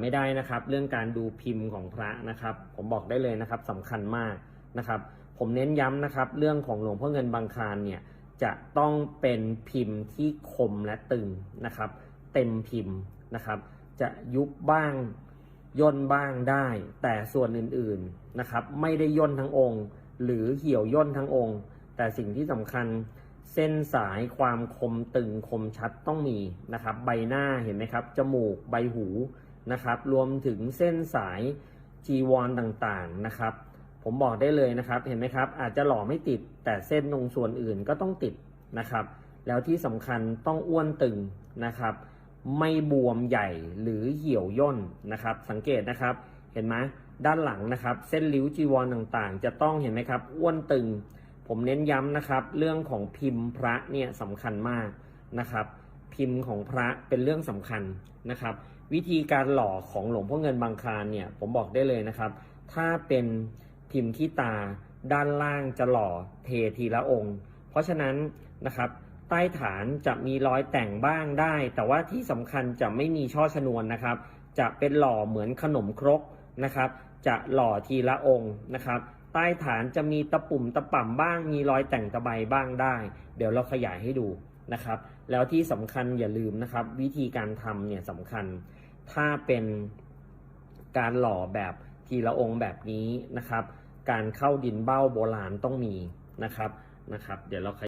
ไม่ได้นะครับ เรื่องการดูพิมพ์ของพระนะครับ ผมบอกได้เลยนะครับสำคัญมากนะครับ ผมเน้นย้ำนะครับ เรื่องของหลวงพ่อเงินบางคานเนี่ยจะต้องเป็นพิมพ์ที่คมและตึงนะครับ เต็มพิมพ์นะครับ จะยุบบ้างย่นบ้างได้ แต่ส่วนอื่นๆนะครับ ไม่ได้ย่นทั้งองค์ หรือเหี่ยวย่นทั้งองค์ แต่สิ่งที่สำคัญเส้นสายความคมตึงคมชัดต้องมีนะครับ ใบหน้าเห็นไหมครับจมูกใบหู นะครับ รวมถึงเส้นสายจีวรต่างๆนะครับ ผมบอกได้เลยนะครับ เห็นไหมครับ อาจจะหล่อไม่ติด แต่เส้นตรงส่วนอื่นก็ต้องติดนะครับ แล้วที่สำคัญต้องอ้วนตึงนะครับ ไม่บวมใหญ่หรือเหี่ยวย่นนะครับ สังเกตนะครับ เห็นไหมด้านหลังนะครับ เส้นริ้วจีวรต่างๆ จะต้องเห็นไหมครับ อ้วนตึง ผมเน้นย้ำนะครับ เรื่องของพิมพ์พระเนี่ยสำคัญมากนะครับ พิมพ์ของพระเป็นเรื่องสำคัญนะครับ วิธีการหล่อของหลวงพ่อเงินบางคลานเนี่ยผมบอกได้เลยนะครับ ถ้าเป็นพิมพ์ขี้ตาด้านล่างจะหล่อเททีละองค์ เพราะฉะนั้นนะครับใต้ฐานจะมีรอยแต่งบ้างได้ แต่ว่าที่สำคัญจะไม่มีช่อชนวนนะครับ จะเป็นหล่อเหมือนขนมครกนะครับ จะหล่อทีละองค์นะครับใต้ฐานจะมีตะปุ่มตะป่ำบ้าง มีรอยแต่งตะไบบ้างได้ เดี๋ยวเราขยายให้ดู นะครับ แล้วที่สำคัญอย่าลืมนะครับ วิธีการทำเนี่ยสำคัญ ถ้าเป็นการหล่อแบบทีละองค์แบบนี้นะครับ การเข้าดินเบ้าโบราณต้องมีนะครับนะครับ เดี๋ยวเราข